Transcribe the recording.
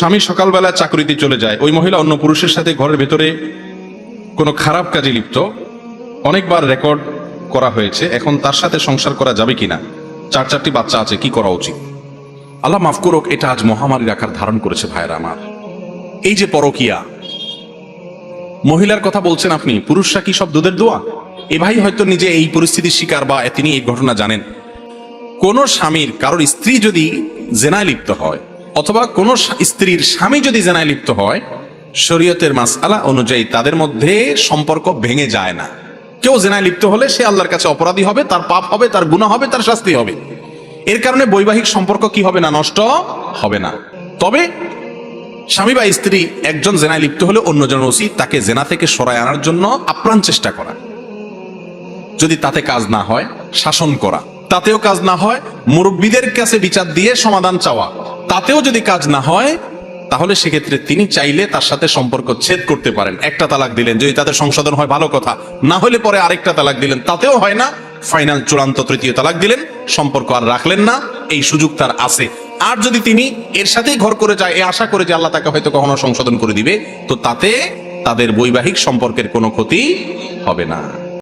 স্বামী সকালবেলা চাকরিতে চলে যায়। ওই মহিলা অন্য পুরুষের সাথে ঘরের ভেতরে কোনো খারাপ কাজে লিপ্ত। অনেকবার রেকর্ড করা হয়েছে। এখন তার সাথে সংসার করা যাবে কিনা? চার চারটি বাচ্চা আছে, কি করা উচিত? আল্লাহ মাফ করুক, এটা আজ মহামারীর আকার ধারণ করেছে ভাইরা আমার। এই যে পরকিয়া। মহিলার কথা বলছেন আপনি, পুরুষরা কি সব দুধের দোয়া? এ ভাই হয়তো নিজে এই পরিস্থিতির শিকার বা তিনি এই ঘটনা জানেন। কোন স্বামীর, কারোর স্ত্রী যদি জেনায় লিপ্ত হয় অথবা কোন স্ত্রীর স্বামী যদি জেনায় লিপ্ত হয়, শরীয়তের মাসআলা অনুযায়ী তাদের মধ্যে সম্পর্ক ভেঙে যায় না। কেউ জেনায় লিপ্ত হলে সে আল্লাহর কাছে অপরাধী হবে, তার পাপ হবে, তার গুণা হবে, তার শাস্তি হবে। এর কারণে বৈবাহিক সম্পর্ক কি হবে না, নষ্ট হবে না। তবে স্বামী বা স্ত্রী একজন জেনায় লিপ্ত হলে অন্যজন উচিত তাকে জেনা থেকে সরায় আনার জন্য আপ্রাণ চেষ্টা করা। যদি তাতে কাজ না হয়, শাসন করা। তাতেও কাজ না হয়, মুরব্বীদের কাছে বিচার দিয়ে সমাধান চাওয়া। তাতেও যদি কাজ না হয়, তাহলে সেক্ষেত্রে তিনি চাইলে তার সাথে সম্পর্ক ছেদ করতে পারেন। একটা তালাক দিলেন, যদি তাদের সংশোধন হয়, ভালো কথা। না হলে পরে আরেকটা তালাক দিলেন, তাতেও হয় না। ফাইনাল চূড়ান্ত তৃতীয় তালাক দিলেন, সম্পর্ক আর রাখলেন না, এই সুযোগ তার আছে। আর যদি তিনি এর সাথেই ঘর করে যায়, এ আশা করে যে আল্লাহ তাকে হয়তো কখনো সংশোধন করে দিবে, তো তাতে তাদের বৈবাহিক সম্পর্কের কোনো ক্ষতি হবে না।